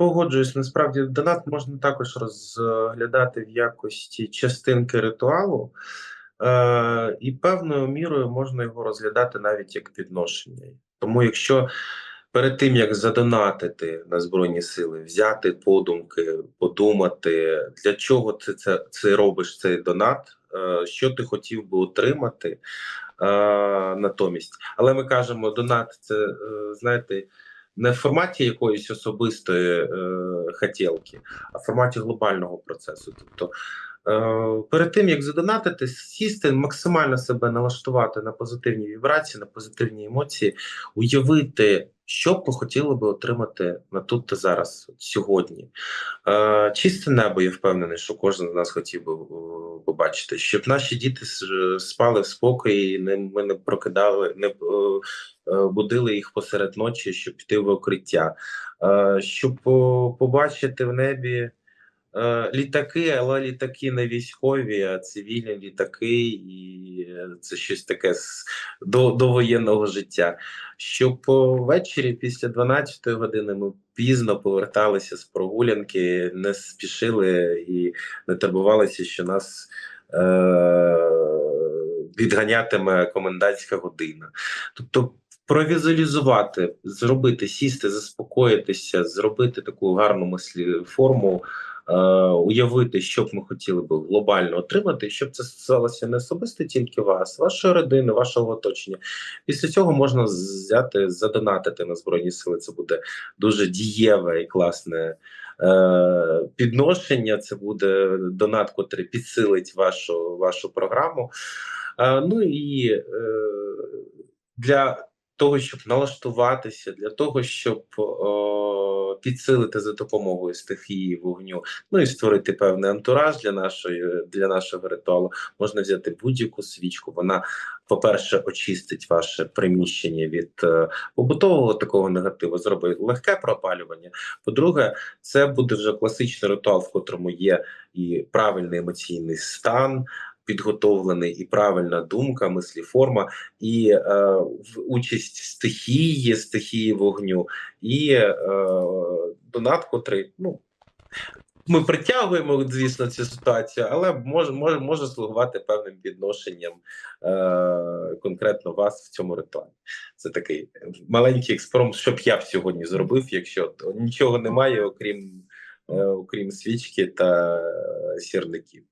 погоджуюсь. Насправді донат можна також розглядати в якості частинки ритуалу, е, і певною мірою можна його розглядати навіть як підношення. Тому, якщо перед тим як задонатити на збройні сили, взяти подумки, подумати, для чого ти це, це робиш цей донат, е, що ти хотів би отримати е, натомість. Але ми кажемо, донат це е, знаєте. Не в форматі якоїсь особистої е, хотілки, а в форматі глобального процесу. Тобто е, перед тим як задонатити, сісти, максимально себе налаштувати на позитивні вібрації, на позитивні емоції, уявити, що б ви хотіли би отримати на тут та зараз, от сьогодні. Е, чисте небо, я впевнений, що кожен з нас хотів би е, побачити, щоб наші діти спали в спокої, не ми не прокидали, не е, е, будили їх посеред ночі, щоб піти в укриття, Е, щоб по- побачити в небі. Е, Літаки, але літаки не військові, а цивільні літаки, і це щось таке з до, до воєнного життя. Щоб ввечері після 12-ї години ми пізно поверталися з прогулянки, не спішили і не турбувалися, що нас е, відганятиме комендантська година. Тобто провізуалізувати, зробити, сісти, заспокоїтися, зробити таку гарну мислі форму. Е, уявити, що б ми хотіли би глобально отримати, щоб це стосувалося не особисто тільки вас, вашої родини, вашого оточення. Після цього можна взяти, задонатити на збройні сили. Це буде дуже дієве і класне е, підношення. Це буде донат, котрий підсилить вашу, вашу програму. Е, ну і для того, щоб налаштуватися, для того, щоб підсилити за допомогою стихії вогню, ну і створити певний антураж для нашої для нашого ритуалу, можна взяти будь-яку свічку. Вона, по-перше, очистить ваше приміщення від е, побутового такого негативу, зробить легке пропалювання. По-друге, це буде вже класичний ритуал, в котрому є і правильний емоційний стан. Підготовлений і правильна думка, мисліформа, і е, участь стихії, стихії вогню, і е, донат, котрий ну ми притягуємо, звісно, цю ситуацію, але може може, може слугувати певним підношенням е, конкретно вас в цьому ритуалі. Це такий маленький експеримент, що б я б сьогодні зробив, якщо нічого немає, окрім, е, окрім свічки та сірників.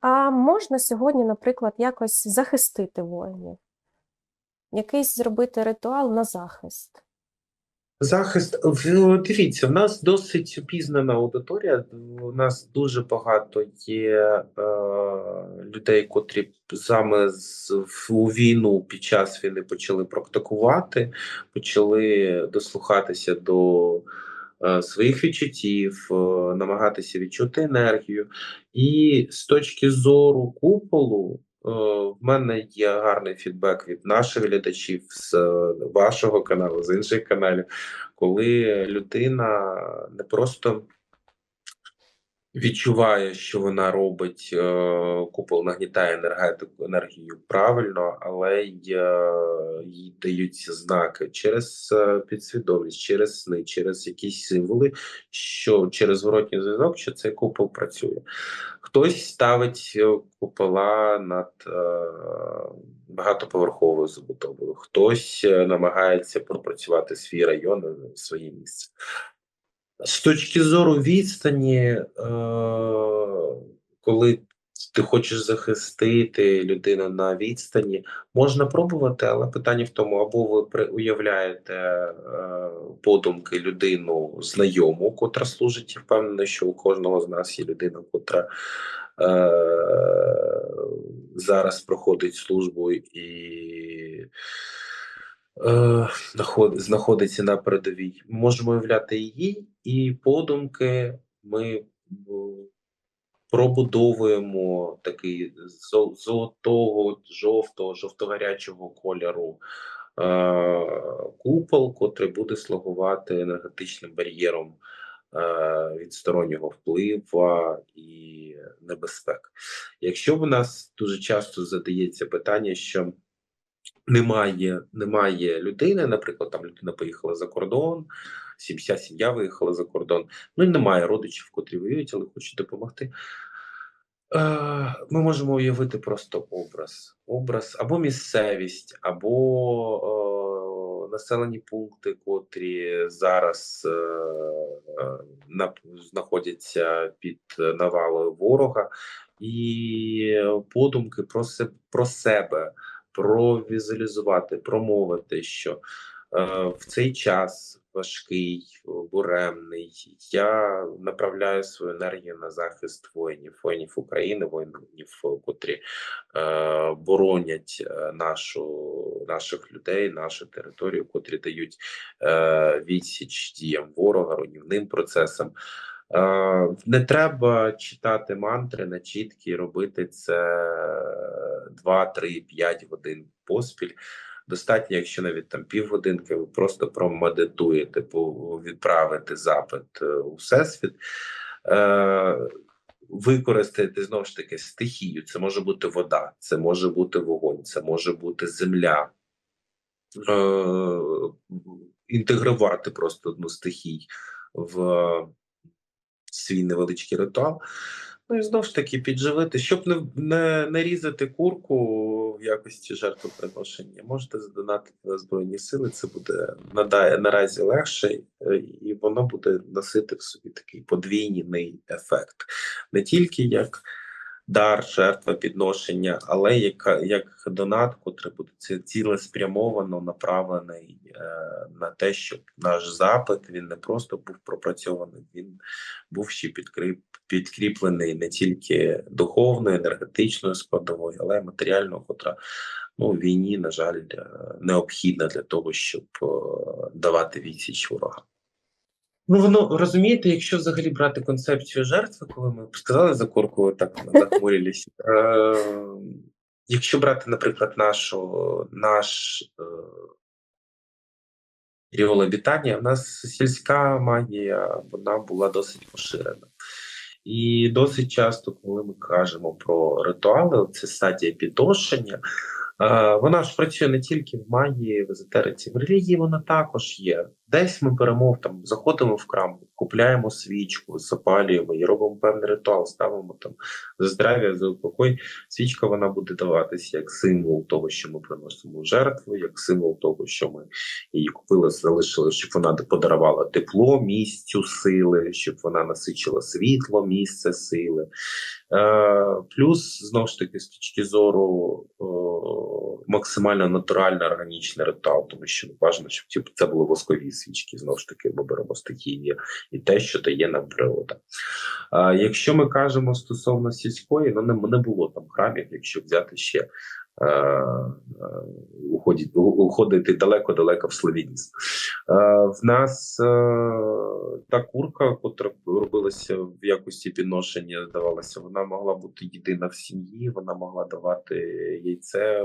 А можна сьогодні, наприклад, якось захистити воїнів? Якийсь зробити ритуал на захист? Захист В- дивіться, в нас досить обізнана аудиторія. У нас дуже багато є е, людей, котрі саме з у війну під час війни почали практикувати, почали дослухатися до своїх відчуттів, е, намагатися відчути енергію. І з точки зору куполу, е, в мене є гарний фідбек від наших глядачів з е, вашого каналу, з інших каналів коли людина не просто відчуває, що вона робить е, купол, нагнітає енергетику енергію правильно, але й е, їй даються знаки через е, підсвідомість, через сни, через якісь символи, що через зворотній зв'язок, що цей купол працює. Хтось ставить купола над багатоповерховою забудовою, хтось намагається пропрацювати свій район, своє місце. З точки зору відстані, е, коли ти хочеш захистити людину на відстані, можна пробувати, але питання в тому, або ви уявляєте е, подумки людину знайому, котра служить. Я впевнений, що у кожного з нас є людина, котра е, зараз проходить службу і знаходиться на передовій. Можемо уявляти її, і подумки ми пробудовуємо такий золотого, жовтого, жовто-гарячого кольору е, купол, котрий буде слугувати енергетичним бар'єром е, від стороннього впливу і небезпек. Якщо в нас дуже часто задається питання, що немає, немає людини, наприклад, там людина поїхала за кордон, сім- вся сім'я виїхала за кордон. Ну і немає родичів, котрі воюють, але хочуть допомогти. Е, Ми можемо уявити просто образ, образ або місцевість, або е, населені пункти, котрі зараз е, е, на, знаходяться під навалою ворога, і подумки про, се, про себе, провізуалізувати, промовити, що е, в цей час важкий, буремний. Я направляю свою енергію на захист воїнів, воїнів України, воїнів, котрі е, боронять е, нашу наших людей, нашу територію, котрі дають е, відсіч діям ворога, руйнівним процесам. Е, не треба читати мантри на чіткі, робити це 2, 3, 5 годин поспіль. Достатньо, якщо навіть там півгодинки, ви просто промедитуєте, відправити запит е, у всесвіт. Е, використаєте знову ж таки стихію. Це може бути вода, це може бути вогонь, це може бути земля. Е, інтегрувати просто одну стихій в свій невеличкий ритуал. Ну і знову ж таки підживити, щоб не, не, не різати курку в якості жертвоприношення, можете задонатити на Збройні Сили. Це буде надає наразі легше, і воно буде носити в собі такий подвійний ефект. Не тільки як дар, жертва, підношення, але як, як донат, котрий буде цілеспрямовано направлений е, на те, щоб наш запит він не просто був пропрацьований, він був ще підкріп, підкріплений не тільки духовною, енергетичною складовою, але й матеріальною, котра ну, війні, на жаль, е, необхідна для того, щоб е, давати відсіч ворога. Ну, воно розумієте, якщо взагалі брати концепцію жертви, коли ми сказали за корку, ви так нахмурились. Е, якщо брати, наприклад, нашу наш е, ріол обітання, в нас сільська магія вона була досить поширена. І досить часто, коли ми кажемо про ритуали, це стадія підношення, е, вона ж працює не тільки в магії, в езотериці, в релігії вона також є. Десь ми беремо там, заходимо в храм, купляємо свічку, запалюємо і робимо певний ритуал, ставимо там за здрав'я, за упокой. Свічка вона буде даватися як символ того, що ми приносимо жертву, як символ того, що ми її купили, залишили, щоб вона подарувала тепло місцю сили, щоб вона насичила світло, місце сили. Е, плюс, знову ж таки, з точки зору о, максимально натуральний органічний ритуал, тому що бажано, щоб ці- це були воскові свічки. Знову ж таки, ми беремо стихії і те, що дає нам природа. А якщо ми кажемо стосовно сільської, ну не, не було там храмів, якщо взяти ще е, е, уходить, уходити далеко-далеко в славінізм. Е, в нас та курка, котра робилася в якості підношення, здавалося, вона могла бути єдина в сім'ї, вона могла давати яйце,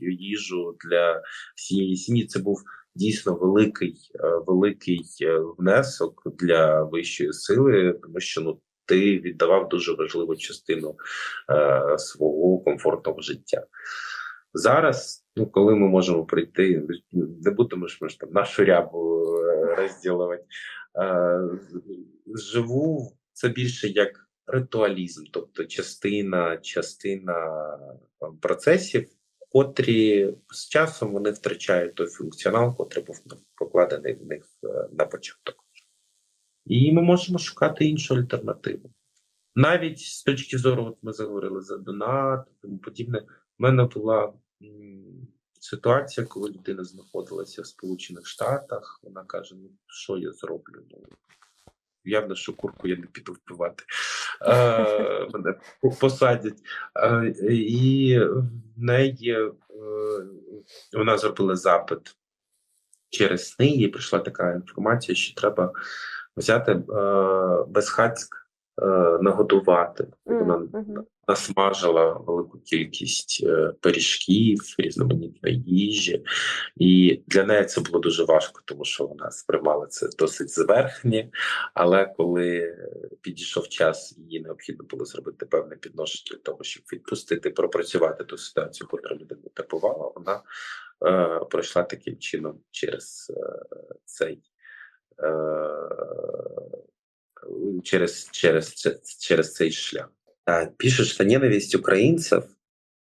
їжу для всієї сім'ї. Це був дійсно великий, е, великий е, внесок для вищої сили, тому що ну. Ти віддавав дуже важливу частину е, свого комфортного життя. Зараз, ну коли ми можемо прийти, не будемо ж ми ж там нашу рябу е, розділувати. Е, живу це більше як ритуалізм, тобто частина, частина там, процесів, котрі з часом вони втрачають той функціонал, котрий був покладений в них е, на початок. І ми можемо шукати іншу альтернативу. Навіть з точки зору, от ми заговорили за донат, тому подібне, в мене була ситуація, коли людина знаходилася в Сполучених Штатах. Вона каже: Ну, що я зроблю? Ну, явно, що курку я не піду вбивати. Е, мене посадять. Е, і в неї е, вона зробила запит через неї. прийшла така інформація, що треба взяти е, безхатськ, нагодувати. Вона М, мгм. насмажила велику кількість е, пиріжків, різноманітної їжі, і для неї це було дуже важко, тому що вона сприймала це досить зверхнє. Але коли підійшов час, їй необхідно було зробити певне підношення для того, щоб відпустити, пропрацювати ту ситуацію, яка людина потерпувала, вона е, пройшла таким чином через е, цей э, через, через, через цей шлях. Пишет, что ненависть украинцев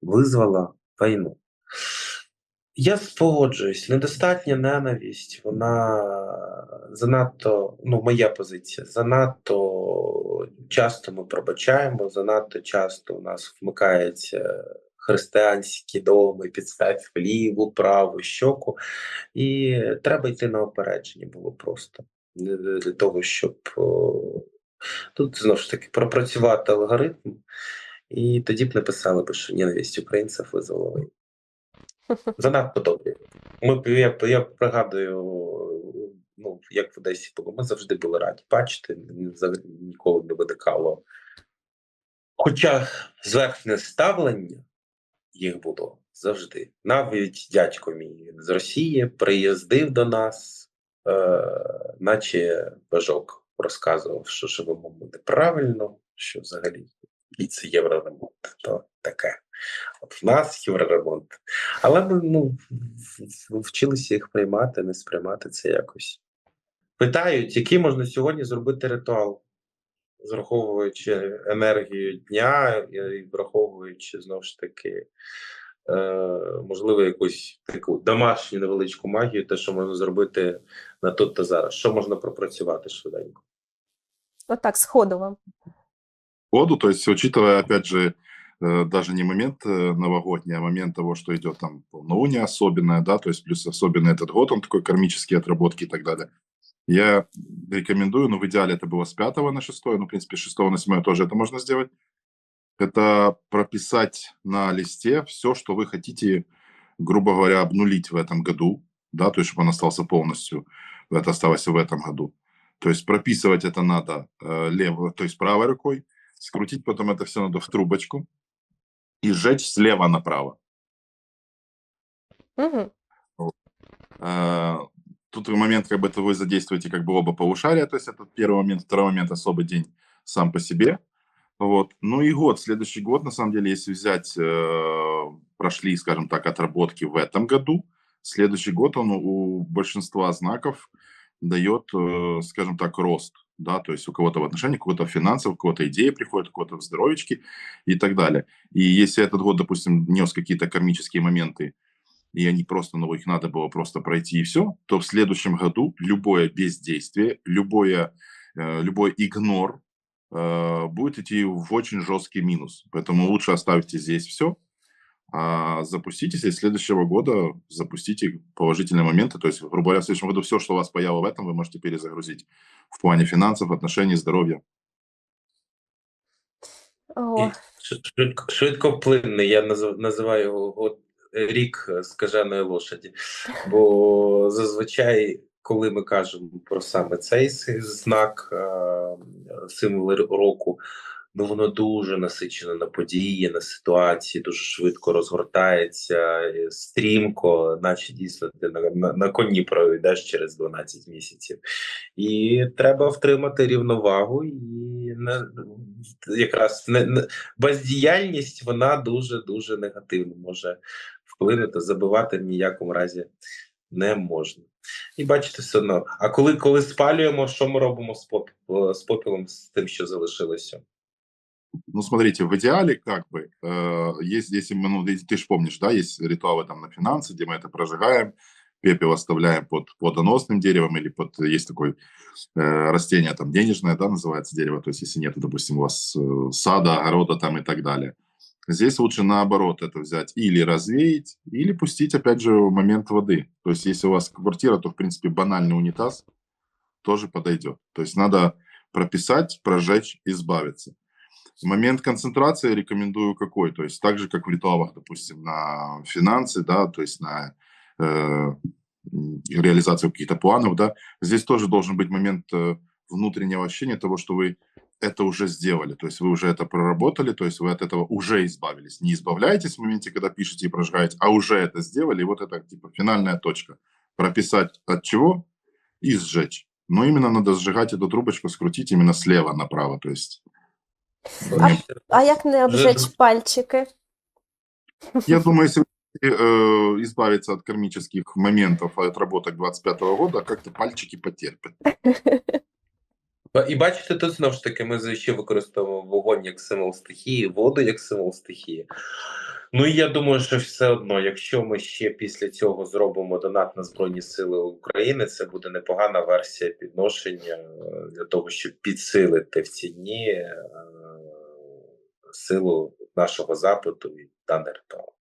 вызвала войну. Я погоджуюсь, недостатня ненависть, вона занадто, ну, моя позиція, занадто часто ми пробачаємо, занадто часто у нас вмикаються християнські догми, підстав ліву, праву, щоку, і треба йти на опередження було просто для для того, щоб тут знову ж таки пропрацювати алгоритм, і тоді б не писали би, що ненависть українців визвала війну. Занадто добрі. Ми я, я пригадую, ну як в Одесі було, ми завжди були раді бачити, ніколи не виникало. Хоча зверхне ставлення їх було завжди. Навіть дядько мій з Росії приїздив до нас, е, наче бажок розказував, що живемо ми неправильно, що взагалі і це євроремонт, то таке. От в нас євроремонт. Але ми ну, вчилися їх приймати, не сприймати це якось. Питають, який можна сьогодні зробити ритуал, зраховуючи енергію дня і враховуючи знову ж таки, е, можливо, якусь таку домашню невеличку магію, те, що можна зробити на тут та зараз. Що можна пропрацювати швиденько? Отак, сходу вам. году. То есть, учитывая, опять же, э, даже не момент э, новогодний, а момент того, что идет там полнолуние особенное, да, то есть плюс особенно этот год, он такой кармические отработки и так далее. Я рекомендую, ну, в идеале это было с 5 на 6, ну, в принципе, с 6 на 7 тоже это можно сделать. Это прописать на листе все, что вы хотите, грубо говоря, обнулить в этом году, да, то есть, чтобы он остался полностью, это осталось в этом году. То есть прописывать это надо э, левой, то есть правой рукой, скрутить потом это все надо в трубочку и сжечь слева направо. Угу. Э, Тут момент, как бы это вы задействуете как бы оба полушария, то есть это первый момент, второй момент особый день сам по себе. Вот. Ну и год, следующий год, на самом деле, если взять, э, прошли, скажем так, отработки в этом году, следующий год он у большинства знаков дает, э, скажем так, рост, да, то есть у кого-то в отношении, у кого-то финансов, у кого-то идеи приходят, у кого-то в здоровечке и так далее. И если этот год, допустим, нес какие-то кармические моменты, и они просто, ну, их надо было просто пройти и все, то в следующем году любое бездействие, любое, э, любой игнор будет идти в очень жесткий минус. Поэтому лучше оставьте здесь все, а запуститесь, и с следующего года запустите положительные моменты. То есть, грубо говоря, в следующем году все, что у вас пояло в этом, вы можете перезагрузить в плане финансов, отношений, здоровья. О, Ш- Швидко, швидкоплинний, я назив- називаю його рік скаженої лошаді. Бо зазвичай, коли ми кажемо про саме цей знак, е, символ року, ну воно дуже насичено на події, на ситуації, дуже швидко розгортається, стрімко, наче дійсно ти на, на, на коні пройдеш через 12 місяців. І треба втримати рівновагу і не якраз не, не бездіяльність вона дуже дуже негативно може вплинути, забивати ніякому разі не можна. І бачите, все одно. А коли, коли спалюємо, що ми робимо з, поп, з попілом, з тим, що залишилося? Ну, смотрите, в идеале, как бы, э, есть, если мы, ну, ты же помнишь, да, есть ритуалы там на финансы, где мы это прожигаем, пепел оставляем под плодоносным деревом или под, есть такое э, растение там денежное, да, называется дерево, то есть если нет, допустим, у вас э, сада, огорода там и так далее. Здесь лучше наоборот это взять или развеять, или пустить, опять же, момент воды. То есть если у вас квартира, то, в принципе, банальный унитаз тоже подойдет. То есть надо прописать, прожечь, избавиться. Момент концентрации рекомендую какой? То есть так же, как в ритуалах, допустим, на финансы, да, то есть на э, реализацию каких-то планов, да, здесь тоже должен быть момент э, внутреннего ощущения того, что вы это уже сделали, то есть вы уже это проработали, то есть вы от этого уже избавились. Не избавляетесь в моменте, когда пишете и прожигаете, а уже это сделали, и вот это типа финальная точка. Прописать от чего и сжечь. Но именно надо сжигать эту трубочку, скрутить именно слева направо, то есть Бачите? а як не обжечь пальчики? Я думаю, если э, избавиться от кармических моментов отработок 25 года, как-то пальчики потерпят. І бачите, тут знову ж таки ми ще використовуємо вогонь як символ стихії, воду як символ стихії. Ну і я думаю, що все одно, якщо ми ще після цього зробимо донат на Збройні Сили України, це буде непогана версія підношення е, для того, щоб підсилити в ці дні е, силу нашого запиту і даний ритуал.